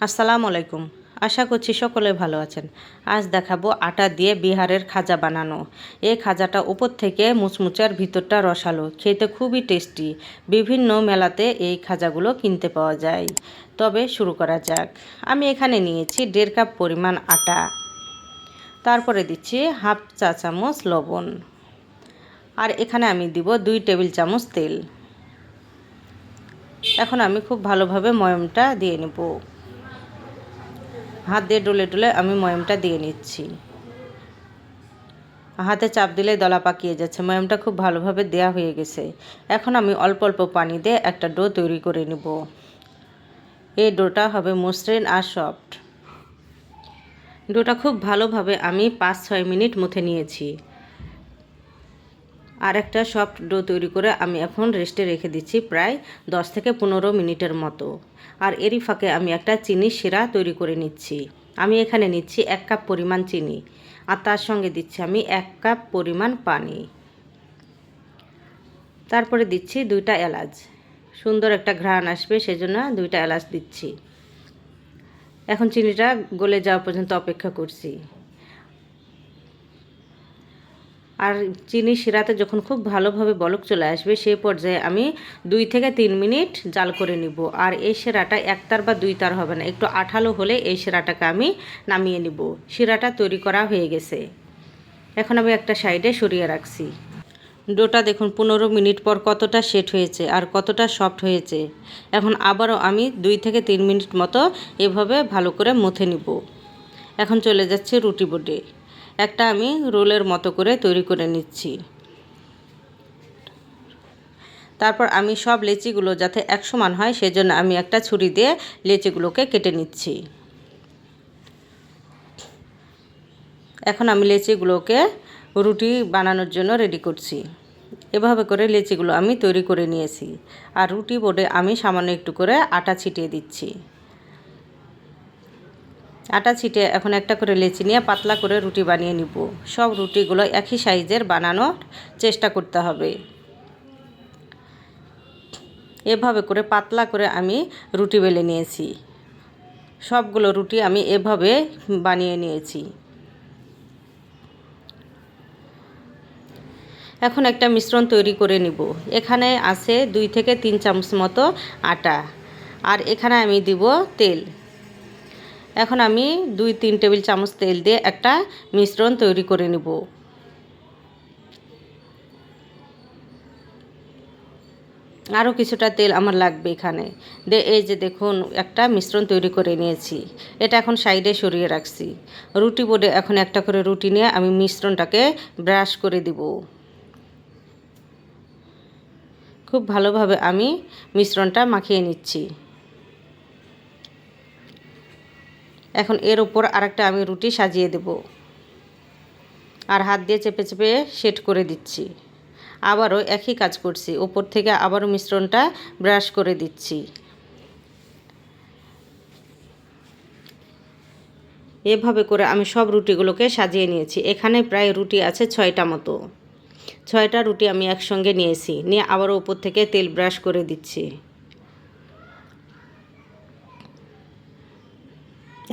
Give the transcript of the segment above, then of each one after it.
আসসালামু আলাইকুম। আশা করছি সকলে ভালো আছেন। আজ দেখাবো আটা দিয়ে বিহারের খাজা বানানো। এই খাজাটা উপর থেকে মুচমুচার ভিতরটা রসালো, খেতে খুবই টেস্টি। বিভিন্ন মেলাতে এই খাজাগুলো কিনতে পাওয়া যায়। তবে শুরু করা যাক। আমি এখানে নিয়েছি দেড় কাপ পরিমাণ আটা। তারপরে দিচ্ছি হাফ চা চামচ লবণ। আর এখানে আমি দিব দুই টেবিল চামচ তেল। এখন আমি খুব ভালোভাবে ময়মটা দিয়ে নেব। হাত দিয়ে ডলে ডলে আমি ময়মটা দিয়ে নিচ্ছি। হাতে চাপ দিলে দলা পাকিয়ে যাচ্ছে। ময়মটা খুব ভালোভাবে দেয়া হয়ে গেছে। এখন আমি অল্প অল্প পানি দিয়ে একটা ডো তৈরি করে নেব। এই ডোটা হবে মসৃণ আর সফট। ডোটা খুব ভালোভাবে আমি পাঁচ ছয় মিনিট মুথে নিয়েছি। আর একটা সফট ডো তৈরি করে আমি এখন রেস্টে রেখে দিচ্ছি প্রায় দশ থেকে পনেরো মিনিটের মতো। আর এরই ফাঁকে আমি একটা চিনি শিরা তৈরি করে নিচ্ছি। আমি এখানে নিচ্ছি এক কাপ পরিমাণ চিনি আর তার সঙ্গে দিচ্ছি আমি এক কাপ পরিমাণ পানি। তারপরে দিচ্ছি দুইটা এলাচ। সুন্দর একটা ঘ্রাণ আসবে, সেজন্য দুইটা এলাচ দিচ্ছি। এখন চিনিটা গলে যাওয়া পর্যন্ত অপেক্ষা করছি। আর চিনি শিরাতে যখন খুব ভালোভাবে বলক চলে আসবে, সেই পর্যায়ে আমি দুই থেকে তিন মিনিট জাল করে নিব। আর এই শিরাটা একতার বা দুই তার হবে না, একটু আঠালো হলে এই শিরাটাকে আমি নামিয়ে নিব। শিরাটা তৈরি করা হয়ে গেছে। এখন আমি একটা সাইডে সরিয়ে রাখছি। ডোটা দেখুন, পনেরো মিনিট পর কতটা সেট হয়েছে আর কতটা সফট হয়েছে। এখন আবারও আমি দুই থেকে তিন মিনিট মতো এভাবে ভালো করে মুথে নিব। এখন চলে যাচ্ছে রুটি বোর্ডে একটা আমি রোলের মতো করে তৈরি করে নিচ্ছি। তারপর আমি সব লেচিগুলো যাতে এক সমান হয়, সেজন্য আমি একটা ছুরি দিয়ে লেচিগুলোকে কেটে নিচ্ছি। এখন আমি লেচিগুলোকে রুটি বানানোর জন্য রেডি করছি। এভাবে করে লেচিগুলো আমি তৈরি করে নিয়েছি। আর রুটি বোর্ডে আমি সামান্য একটু করে আটা ছিটিয়ে দিচ্ছি। আটা ছিটে এখন একটা করে লেচি নিয়ে পাতলা করে রুটি বানিয়ে নিব। সব রুটিগুলো একই সাইজের বানানোর চেষ্টা করতে হবে। এভাবে করে পাতলা করে আমি রুটি বেলে নিয়েছি। সবগুলো রুটি আমি এভাবে বানিয়ে নিয়েছি। এখন একটা মিশ্রণ তৈরি করে নিব। এখানে আছে দুই থেকে তিন চামচ মতো আটা। আর এখানে আমি দিব তেল। এখন আমি দুই, তিন টেবিল চামচ তেল দিয়ে একটা মিশ্রণ তৈরি করে নেব। আরও কিছুটা তেল আমার লাগবে এখানে। দে, এই যে দেখুন, একটা মিশ্রণ তৈরি করে নিয়েছি। এটা এখন সাইডে সরিয়ে রাখছি। রুটি বোর্ডে এখন একটা করে রুটি নিয়ে আমি মিশ্রণটাকে ব্রাশ করে দিব। খুব ভালোভাবে আমি মিশ্রণটা মাখিয়ে নিচ্ছি। এখন এর উপর আরেকটা আমি রুটি সাজিয়ে দেব। আর হাত দিয়ে চেপে চেপে সেট করে দিচ্ছি। আবারও একই কাজ করছি। উপর থেকে আবারও মিশ্রণটা ব্রাশ করে দিচ্ছি। এভাবে করে আমি সব রুটিগুলোকে সাজিয়ে নিয়েছি। এখানে প্রায় রুটি আছে ছয়টা মতো। ছয়টা রুটি আমি একসঙ্গে নিয়েছি। নিয়ে আবারও উপর থেকে তেল ব্রাশ করে দিচ্ছি।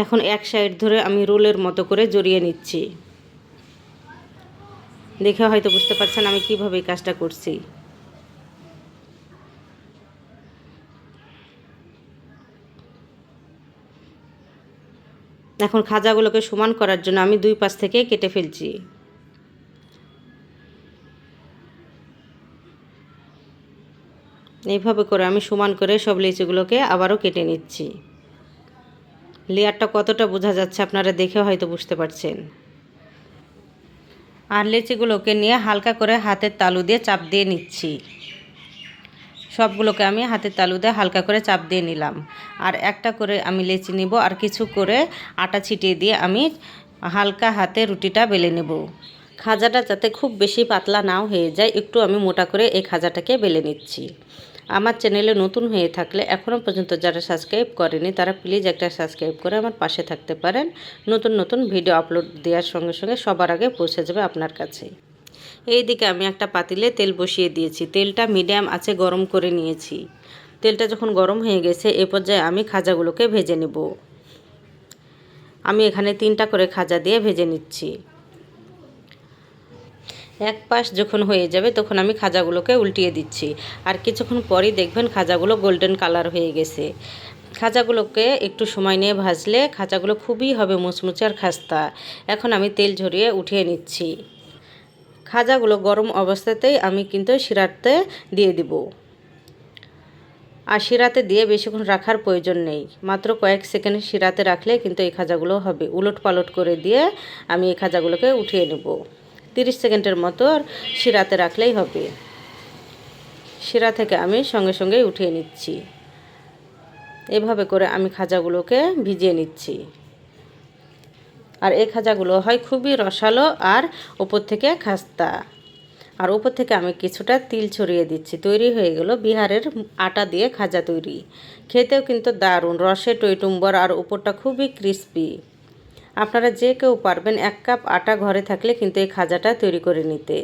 এখন এক সাইড ধরে আমি রোলের মতো করে জড়িয়ে নিচ্ছি। দেখে হয়তো বুঝতে পারছেন আমি কীভাবে কাজটা করছি। এখন খাজাগুলোকে সমান করার জন্য আমি দুই পাশ থেকে কেটে ফেলছি। এইভাবে করে আমি সমান করে সব লিচিগুলোকে আবারও কেটে নিচ্ছি। লেয়ারটা কতটা বোঝা যাচ্ছে আপনারা দেখে হয়তো বুঝতে পারছেন। আর লেচিগুলোকে নিয়ে হালকা করে হাতের তালু দিয়ে চাপ দিয়ে নিচ্ছি। সবগুলোকে আমি হাতের তালু দিয়ে হালকা করে চাপ দিয়ে নিলাম। আর একটা করে আমি লেচি নিব আর কিছু করে আটা ছিটিয়ে দিয়ে আমি হালকা হাতে রুটিটা বেলে নেব। খাজাটা যাতে খুব বেশি পাতলা নাও হয়ে যায়, একটু আমি মোটা করে এই খাজাটাকে বেলে নিচ্ছি। আমার চ্যানেলে নতুন হয়ে থাকলে এখনও পর্যন্ত যারা সাবস্ক্রাইব করেনি, তারা প্লিজ একটা সাবস্ক্রাইব করে আমার পাশে থাকতে পারেন। নতুন নতুন ভিডিও আপলোড দেওয়ার সঙ্গে সঙ্গে সবার আগে পৌঁছে যাবে আপনার কাছে। এই দিকে আমি একটা পাতিলে তেল বসিয়ে দিয়েছি। তেলটা মিডিয়াম আছে, গরম করে নিয়েছি। তেলটা যখন গরম হয়ে গেছে, এ পর্যায়ে আমি খাজাগুলোকে ভেজে নেব। আমি এখানে তিনটা করে খাজা দিয়ে ভেজে নিচ্ছি। এক পাশ যখন হয়ে যাবে, তখন আমি খাজাগুলোকে উল্টিয়ে দিচ্ছি। আর কিছুক্ষণ পরই দেখবেন খাজাগুলো গোল্ডেন কালার হয়ে গেছে। খাজাগুলোকে একটু সময় নিয়ে ভাজলে খাজাগুলো খুবই হবে মুচমুচে আর খাস্তা। এখন আমি তেল ঝরিয়ে উঠিয়ে নিচ্ছি। খাজাগুলো গরম অবস্থাতেই আমি কিন্তু শিরাতে দিয়ে দিব। আর শিরাতে দিয়ে বেশিক্ষণ রাখার প্রয়োজন নেই। মাত্র কয়েক সেকেন্ড শিরাতে রাখলে কিন্তু এই খাজাগুলো হবে। উলট পালট করে দিয়ে আমি এই খাজাগুলোকে উঠিয়ে নেব। তিরিশ সেকেন্ডের মতো আর শিরাতে রাখলেই হবে। শিরা থেকে আমি সঙ্গে সঙ্গেই উঠিয়ে নিচ্ছি। এভাবে করে আমি খাজাগুলোকে ভিজিয়ে নিচ্ছি। আর এই খাজাগুলো হয় খুবই রসালো আর ওপর থেকে খাস্তা। আর উপর থেকে আমি কিছুটা তিল ছড়িয়ে দিচ্ছি। তৈরি হয়ে গেল বিহারের আটা দিয়ে খাজা তৈরি। খেতেও কিন্তু দারুণ। রসে টইটুম্বর আর উপরটা খুবই ক্রিস্পি আপনারা যে কেউ পারবেন এক কাপ আটা ঘরে থাকলে কিন্তু এই খাজাটা তৈরি করে নিতে।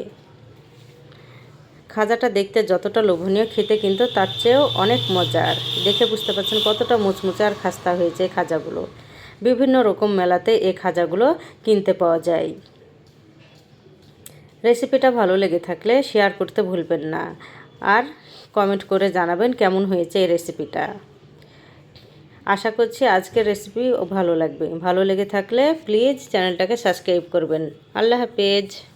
খাজাটা দেখতে যতটা লোভনীয়, খেতে কিন্তু তার চেয়েও অনেক মজার। দেখে বুঝতে পারছেন কতটা মুচমুচে আর খাস্তা হয়েছে খাজাগুলো। বিভিন্ন রকম মেলাতে এই খাজাগুলো কিনতে পাওয়া যায়। রেসিপিটা ভালো লেগে থাকলে শেয়ার করতে ভুলবেন না। আর কমেন্ট করে জানাবেন কেমন হয়েছে এই রেসিপিটা। আশা করছি আজকের রেসিপি ভালো লাগবে। ভালো লেগে থাকলে প্লিজ চ্যানেলটাকে সাবস্ক্রাইব করবেন। আল্লাহ হাফেজ।